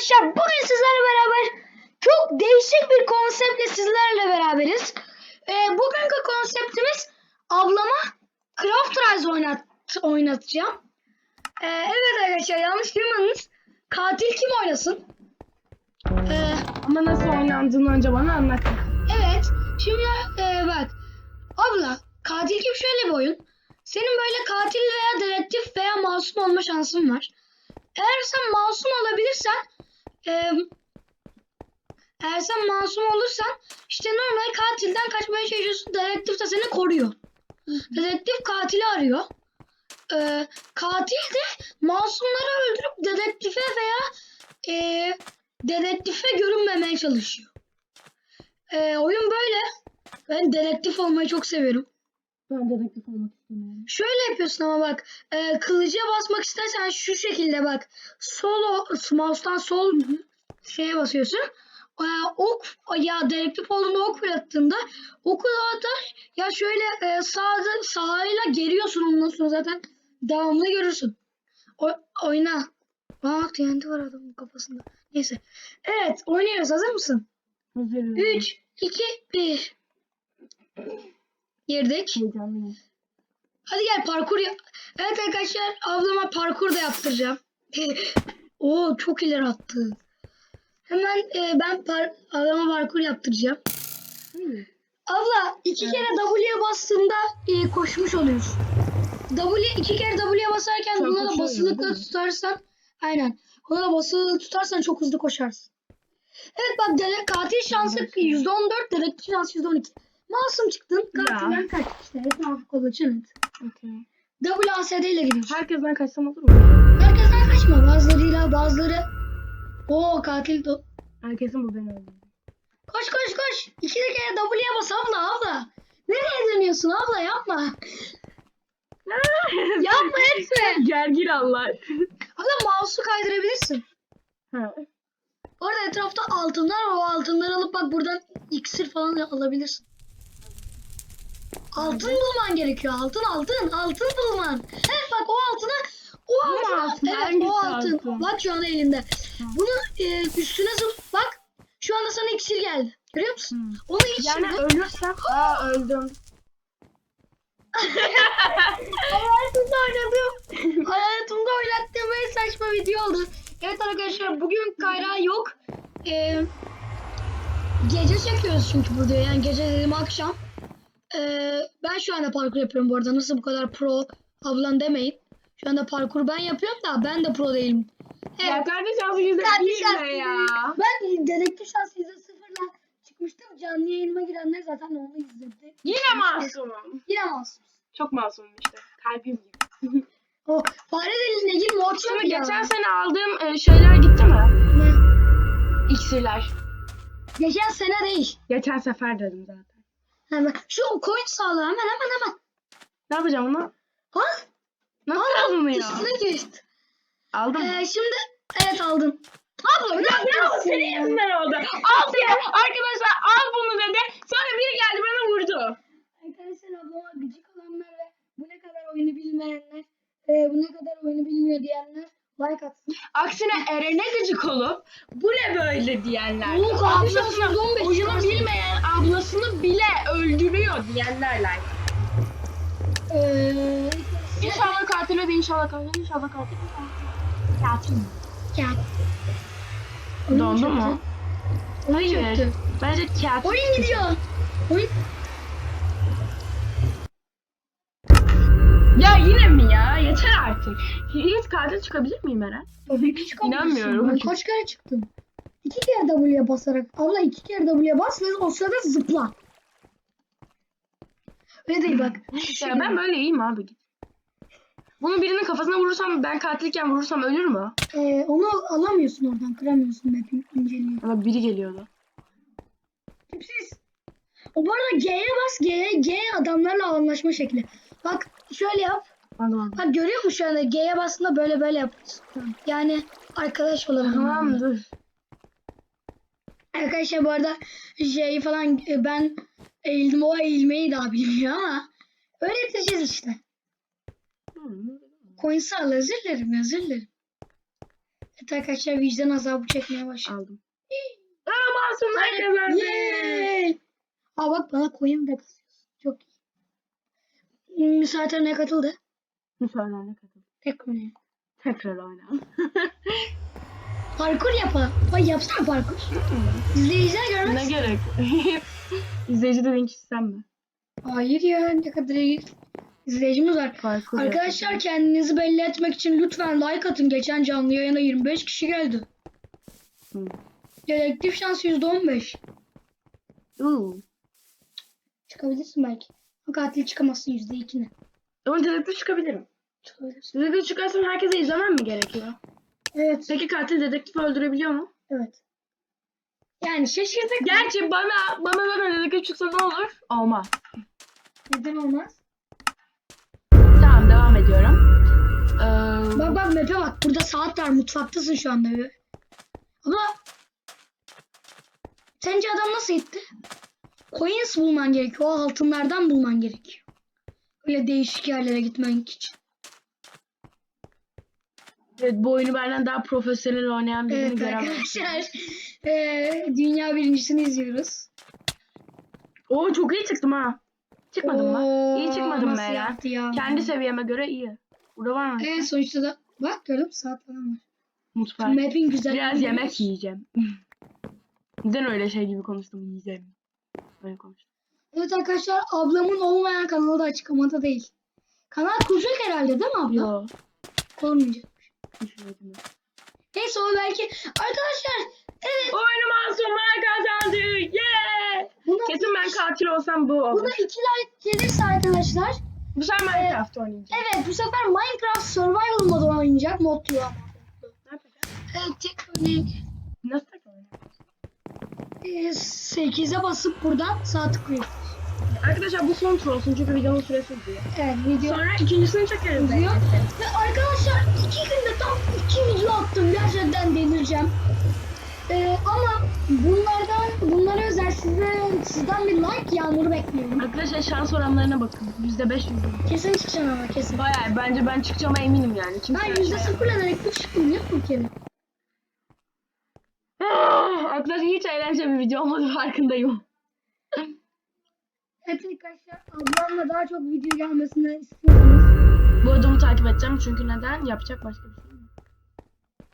arkadaşlar bugün sizlerle beraber çok değişik bir konseptle sizlerle beraberiz. Ee, bugünkü konseptimiz ablama Craft Rise oynat oynatacağım. Ee, evet arkadaşlar yanlış duymadınız. Katil kim oynasın? Ee, Ama nasıl oynandığını önce bana anlat. evet şimdi e, bak abla katil kim şöyle bir oyun. Senin böyle katil veya dedektif veya masum olma şansın var. Eğer sen masum olabilirsen eğer sen masum olursan işte normal katilden kaçmaya çalışıyorsun. Dedektif de seni koruyor. Dedektif katili arıyor. E, katil de masumları öldürüp dedektife veya e, dedektife görünmemeye çalışıyor. E, oyun böyle. Ben dedektif olmayı çok seviyorum. Ben dedektif olmak istemiyorum. Şöyle yapıyorsun ama bak. E, kılıca basmak istersen şu şekilde bak. Sol mouse'tan sol şeye basıyorsun. E, ok ya dedektif olduğunda ok fırlattığında oku zaten ya şöyle e, sağda sağıyla geriyorsun ondan sonra zaten devamlı görürsün. O, oyna. Bak TNT var adamın kafasında. Neyse. Evet oynuyoruz. Hazır mısın? Hazırım. 3, 2, 1. Girdik. Heyecanlıyım. Hadi gel parkur yap. Evet arkadaşlar ablama parkur da yaptıracağım. Oo çok ileri attı. Hemen e, ben par ablama parkur yaptıracağım. Hı. Abla iki kere W'ye bastığında e, koşmuş oluyorsun. W iki kere W'ye basarken Çok buna da basılıkla tutarsan aynen. Buna da basılı tutarsan çok hızlı koşarsın. Evet bak dede, katil şansı %14, dedektif şansı %12. Masum çıktın. Katilden kaç işte. Etrafı kolaçın et. Okey. WASD ile gidiyorsun. Herkesten kaçsam olur mu? Herkesten kaçma. Bazılarıyla bazıları. Oo katil do. Herkesin bu beni öldürdü. Koş koş koş. İki kere W'ye bas abla abla. Nereye dönüyorsun abla yapma. yapma etme. Gergin Allah. Abla mouse'u kaydırabilirsin. Ha. Orada etrafta altınlar var. O altınları alıp bak buradan iksir falan alabilirsin. Altın bulman gerekiyor. Altın altın altın bulman. Evet bak o altına o altına altın? evet Hangisi o altın. altın? Bak şu an elinde. Bunu e, üstüne zıp bak. Şu anda sana iksir geldi. Görüyor musun? Onu iç Yani şimdi. ölürsem aa öldüm. Hayatımda oynadığım, hayatımda oynattığım en saçma video oldu. Evet arkadaşlar bugün Kayra yok. Ee, gece çekiyoruz çünkü burada yani gece dedim akşam. Ee, ben şu anda parkur yapıyorum bu arada. Nasıl bu kadar pro ablan demeyin. Şu anda parkur ben yapıyorum da ben de pro değilim. Ya Evet. kardeş şansı yüzde bir ne ya? Ben dedektif şansı %0'la çıkmıştım. Canlı yayınıma girenler zaten onu izledi. Yine masumum. Yine masum. Çok masumum işte. Kalbim gibi. O fare deliğine girme o çok ya. geçen sene aldığım e, şeyler gitti mi? Ne? İksirler. Geçen sene değil. Geçen sefer dedim zaten. Hemen. Şu coin sağla hemen hemen hemen. Ne yapacağım onu? Ha? Nasıl Al, alınıyor? Üstüne geçti. Aldım. Ee, şimdi evet aldın. Abla ne Ya yapıyorsun? senin yüzünden oldu. Al seni. Arkadaşlar al bunu dedi. Sonra biri geldi bana vurdu. Arkadaşlar ablama gıcık olanlar ve bu ne kadar oyunu bilmeyenler, e, bu ne kadar oyunu bilmiyor diyenler like atsın. Aksine Eren'e gıcık olup bu ne böyle diyenler. Kardeş ablasını, aslında 15 oyunu bilmeyen ablasını bile öldürüyor diyenlerler. Ee, İnşallah katil de inşallah katil inşallah katil. Katil. Katil. Dondu mu? Oyun çöktü. Bence katil. Oyun gidiyor. Oyun Yeter artık. Hiç katil çıkabilir miyim Eren? Tabii ki çıkamazsın. İnanmıyorum. Ben kaç kere çıktım? İki kere W'ye basarak. Abla iki kere W'ye bas ve o sırada zıpla. Öyle değil bak. Ya ben böyle iyiyim abi. Bunu birinin kafasına vurursam ben katilken vurursam ölür mü? Ee, onu alamıyorsun oradan. Kıramıyorsun map'in inceliyor. Ama biri geliyordu. Tipsiz. O bu arada G'ye bas. G, G adamlarla anlaşma şekli. Bak şöyle yap. Anladım. Bak görüyor musun şu anda? G'ye bastığında böyle böyle yapıyorsun. Yani arkadaş olalım. Tamam dur. Arkadaşlar bu arada şey falan e, ben eğildim o eğilmeyi daha bilmiyor ama öğreteceğiz işte. Coins'i al özür dilerim özür dilerim. Evet arkadaşlar vicdan azabı çekmeye başladı. Aldım. Aa masumlar kazandı. Yay! Aa bak bana coin de basıyorsun. Çok iyi. Misafirlerine katıldı. Müsaadenle katıl. Tek oynuyor. Tekrar oyna. Parkur yapalım. Ay yapsana parkur. İzleyiciler ne görmez. gerek? İzleyici dediğin kişi sen mi? Hayır ya ne kadar iyi izleyicimiz var. Parkur Arkadaşlar yapalım. kendinizi belli etmek için lütfen like atın. Geçen canlı yayına 25 kişi geldi. Hı. Dedektif şansı %15. Uuu. Çıkabilirsin belki. Katil çıkamazsın %2'ne. Ama dedektif çıkabilirim. Dedektif çıkarsam herkese izlemem mi gerekiyor? Evet. Peki katil dedektifi öldürebiliyor mu? Evet. Yani şaşırdık. Gerçi bana bana zaten dedektif çıksa ne olur? Olmaz. Neden olmaz? Tamam devam ediyorum. Ee, Bak bak map'e bak. Burada saat var. Mutfaktasın şu anda. Ama sence adam nasıl gitti? Coins bulman gerekiyor. O altınlardan bulman gerekiyor. Öyle değişik yerlere gitmen için. evet, bu oyunu benden daha profesyonel oynayan birini Evet arkadaşlar. eee, dünya birincisini izliyoruz. Oo çok iyi çıktım ha. Çıkmadım mı? İyi çıkmadım Eren? yaptı ya? Kendi seviyeme göre iyi. Burada var mı? Evet sonuçta da bak gördün mü saat falan var. Mutfak. Map'in güzel. Biraz yemek yiyeceğim. Neden öyle şey gibi konuştum yiyeceğim. Böyle konuştum. Evet arkadaşlar ablamın olmayan kanalı da açıklamada değil. Kanal kuracak herhalde değil mi abla? Yo. Kurmayacak. Düşünmedim. Neyse o belki. Arkadaşlar evet Oyunu masumlar kazandı. Yeah! buna, Kesin ben katil olsam bu olur. buna iki like gelirse arkadaşlar. Bu sefer Minecraft oynayacağım. Evet bu sefer Minecraft Survival modu oynayacak. Modlu ama. Ne yapacağım? Evet tek örnek. Nasıl oynayacağım? e, 8'e basıp buradan sağ tıklıyor. Arkadaşlar bu son tur olsun çünkü videonun süresi uzuyor. Evet video. Sonra ikincisini çekeriz. Uzuyor. Ve arkadaşlar iki günde tam iki video attım. Gerçekten delireceğim. Ee, ama bunlardan bunlara özel size, sizden bir like yağmuru bekliyorum. Arkadaşlar şans oranlarına bakın. %5 yüzde. Kesin çıkacaksın ama kesin. Bayağı bence ben çıkacağıma eminim yani. Kimse Ben yüzde sıfırla direkt çıktım ya bu kere. Arkadaşlar hiç eğlenceli bir video olmadı farkındayım. Evet arkadaşlar ablamla daha çok video gelmesini istiyorsanız. Bu adamı takip edeceğim çünkü neden? Yapacak başka bir şey yok.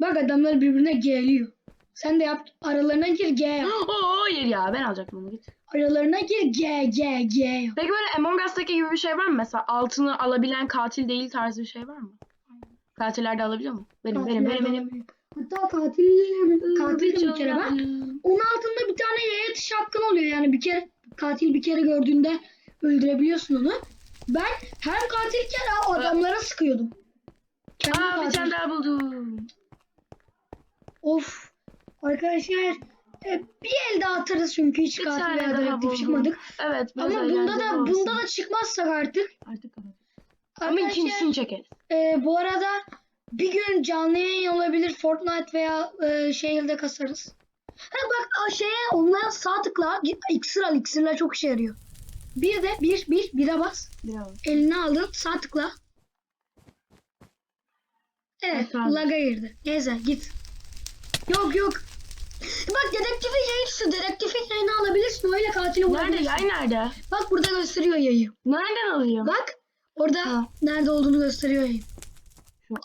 Bak adamlar birbirine geliyor. Sen de yap aralarına gir G yap. Oo hayır ya ben alacaktım onu git. Aralarına gir G G G yap. Peki böyle Among Us'taki gibi bir şey var mı? Mesela altını alabilen katil değil tarzı bir şey var mı? Katiller de alabiliyor mu? Benim benim benim benim. Hatta katil katil bir kere ben. Onun altında bir tane yaya atış hakkın oluyor yani bir kere katil bir kere gördüğünde öldürebiliyorsun onu. Ben hem katilken o adamlara sıkıyordum. Kendi Aa bir tane daha buldum. Of. Arkadaşlar e, bir el daha atarız çünkü hiç Bir katil veya dedektif çıkmadık. Evet Ama bunda da olsun. bunda da çıkmazsak artık. Artık. Ama ikincisini çekeriz. e, bu arada bir gün canlı yayın olabilir Fortnite veya e, şeyde kasarız. Ha bak o şeye onlara sağ tıkla iksir al iksirler çok işe yarıyor. Bir de bir bir bire bas. Biraz. Eline aldın sağ tıkla. Evet Efendim? laga girdi. Neyse git. Yok yok. Bak dedektifin yayı şu dedektifin yayını alabilirsin öyle katili Nerede? bulabilirsin. Yay nerede? Bak burada gösteriyor yayı. Nereden alayım? Bak orada Ha. nerede olduğunu gösteriyor yayı.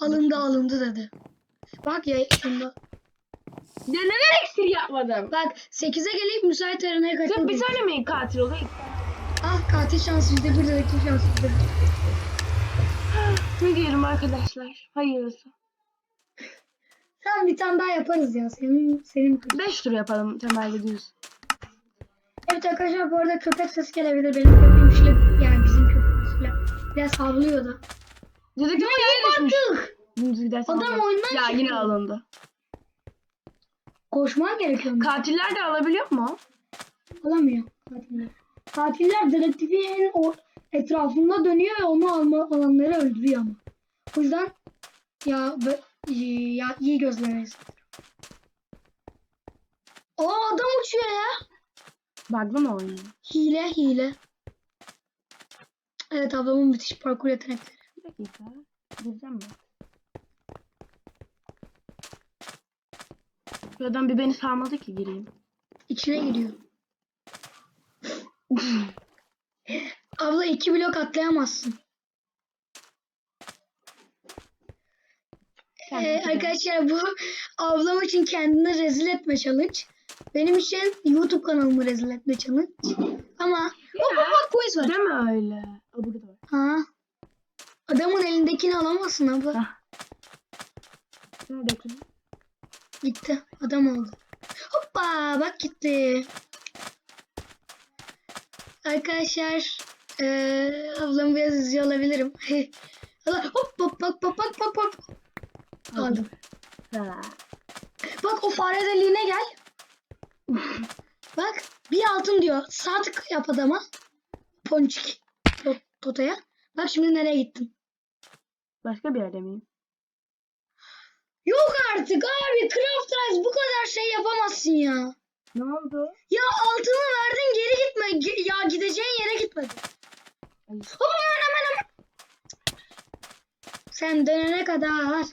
Alındı alındı dedi. Bak. Ya neden eksir yapmadım? Bak 8'e gelip müsait arenaya Sırf katıldım. bir mi katil oluyor? Ah katil şansı yüzde bir dedektif şansı bir. Ne diyelim arkadaşlar? Hayırlısı. Tamam bir tane daha yaparız ya. Senin senin. 5 tur yapalım temelde düz. Evet arkadaşlar bu arada köpek sesi gelebilir. Benim köpeğim şöyle yani bizim köpeğimiz şöyle biraz havlıyor da. Dedik Ya ama yok yere düşmüş. artık. Adam oyundan Ya çıktı. yine alındı. Koşman gerekiyor mu? Katiller de alabiliyor mu? Alamıyor katiller. Katiller dedektifin o etrafında dönüyor ve onu alma alanları öldürüyor ama. O yüzden ya, bö- ya iyi gözlemeliyiz. Aa adam uçuyor ya. Bug'lı mı oynuyor? Hile hile. Evet ablamın müthiş parkur yetenekleri. Dakika. Gireceğim? Bu adam bir beni salmadı ki gireyim. İçine giriyor. Abla iki blok atlayamazsın. Ee, arkadaşlar bu ablam için kendini rezil etme challenge. Benim için YouTube kanalımı rezil etme challenge. Ama hop hop hop quiz var. Deme öyle. Aa, burada da var. Ha. Adamın elindekini alamazsın abla. Hah. Nerede kız? Gitti. Adam oldu. Hoppa bak gitti. Arkadaşlar eee ablamı biraz üzüyor olabilirim. Allah, hop hop bak bak bak bak bak. Aldım. Ha. Bak o fare deliğine gel. bak bir altın diyor. Sağ tık yap adama. Ponçik. Tot- Totaya. Bak şimdi nereye gittin? Başka bir yerde miyim? Yok artık abi Craft Rice bu kadar şey yapamazsın ya. Ne oldu? Ya altını verdin geri gitme. Ge- Ya gideceğin yere gitmedi. Ay. Hop hemen hemen hemen. Sen dönene kadar.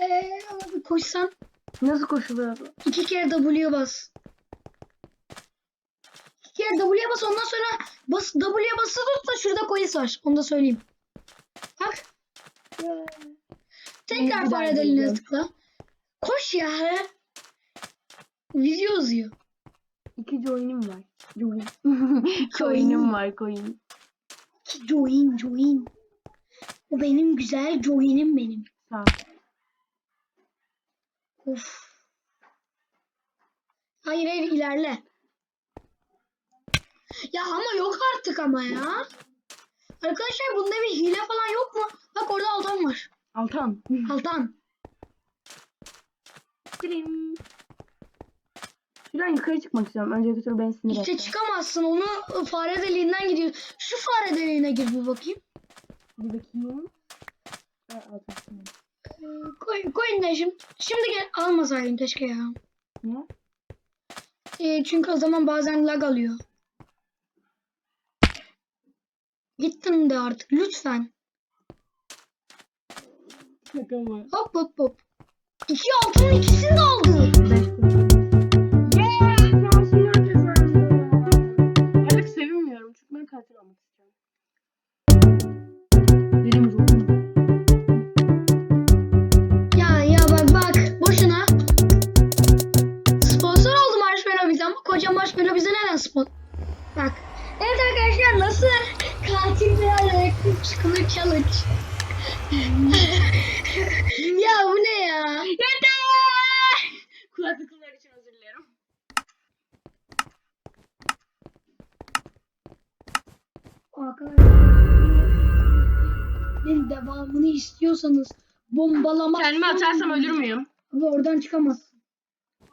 Ee, abi koşsan Nasıl koşuluyor bu? iki kere W bas. İki kere W'ye bas ondan sonra bas W'ye basılı tut da şurada coins var. Onu da söyleyeyim. Bak. Tekrar Bir daha fare deliğine tıkla. Koş ya. Video uzuyor. İki join'im var. Join. Coin'im var coin. Join join. O benim güzel join'im benim. Sağ ol. Of. Hayır hayır ilerle. Ya ama yok artık ama ya. Arkadaşlar bunda bir hile falan yok mu? Bak orada altan var. Altan. Altan. Krim. Şuradan yukarı çıkmak istiyorum. Önce götür beni sinir İşte etti. çıkamazsın onu fare deliğinden gidiyor. Şu fare deliğine gir bir bakayım. Bir bakayım. Aa, altan. Ee, koy, koyun da şimdi. Şimdi gel almasaydın keşke ya. Ne? Ee, çünkü o zaman bazen lag alıyor. Gittim de artık lütfen. Şaka? Hop hop hop. İki altının ikisini de aldı. Artık sevinmiyorum çünkü ben katil olmak istiyorum. Benim ruhum. Ya ya bak bak boşuna. Sponsor oldu Marshmallow bize ama koca Marshmallow bize neden sponsor? Bak. Evet arkadaşlar nasıl katil veya elektrik çıkılır challenge. ya bu ne ya? Yeter! Kulaklıklar için özür dilerim. Arkadaşlar devamını istiyorsanız bombalama. Kendimi atarsam ölür müyüm? Ama oradan çıkamazsın.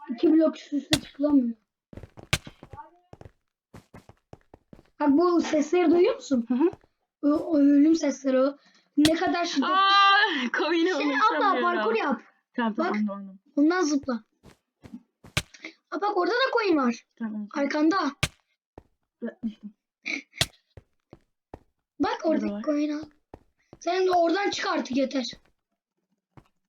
İki blok üst üste çıkılamıyor. Bak bu sesleri duyuyor musun? Hı hı. O, o ölüm sesleri o. Ne kadar şiddet. Aaa! Koyunu Şey abla parkur yap. Tamam tamam Bak. anladım. Ondan zıpla. Ha bak orada da coin var. Tamam. Arkanda. Bak var. coin al. Sen de oradan çık artık yeter.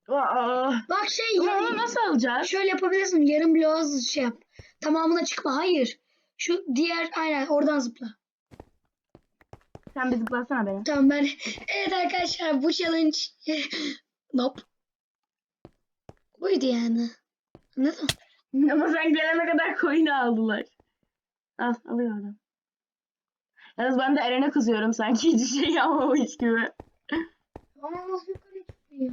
Aa! Bak şey Ama ya- onu nasıl alacağız? Şöyle yapabilirsin. Yarım bloğu şey yap. Tamamına çıkma. Hayır. Şu diğer aynen oradan zıpla. Sen bir zıplasana beni. Tamam ben. Evet arkadaşlar bu challenge. Nope. Buydu yani. Anladın mı? Ama sen gelene kadar coin'i aldılar. Al, alıyor adam. Yalnız ben de Eren'e kızıyorum sanki hiç şey yapmamış gibi. Ama nasıl yukarı çıkıyor?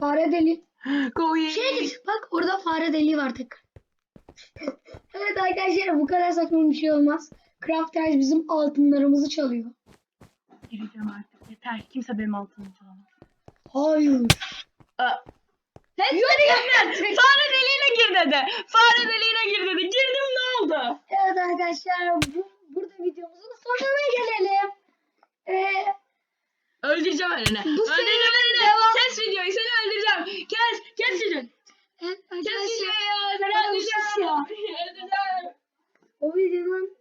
Fare deli. Coin. Şeye git. Bak orada fare deliği var tekrar. evet arkadaşlar bu kadar saçma bir şey olmaz. Crafters bizim altınlarımızı çalıyor. Gireceğim artık yeter. Kimse benim altımı çalamaz. Hayır. Aa. Sen Yürü Fare deliğine gir dedi. Fare deliğine gir dedi. Girdim ne oldu? Evet arkadaşlar bu, burada videomuzun sonuna gelelim. Ee, Öldüreceğim. Bu Öldüreceğim serinin Eren'i. devam- Kes videoyu seni öldüreceğim. Kes. Kes videoyu. evet Kes arkadaşlar videoyu. Seni öldüreceğim. ya. Öldüreceğim. o videonun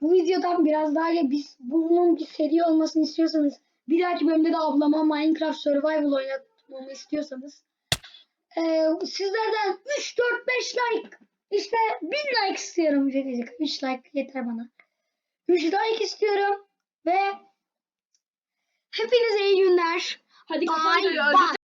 bu videodan biraz daha ya biz bunun bir seri olmasını istiyorsanız bir dahaki bölümde de ablama Minecraft Survival oynat, yapmamı istiyorsanız ee, sizlerden 3 4 5 like işte 1000 like istiyorum Cecik. 3 like yeter bana. 3 like istiyorum ve hepinize iyi günler. Hadi kapat.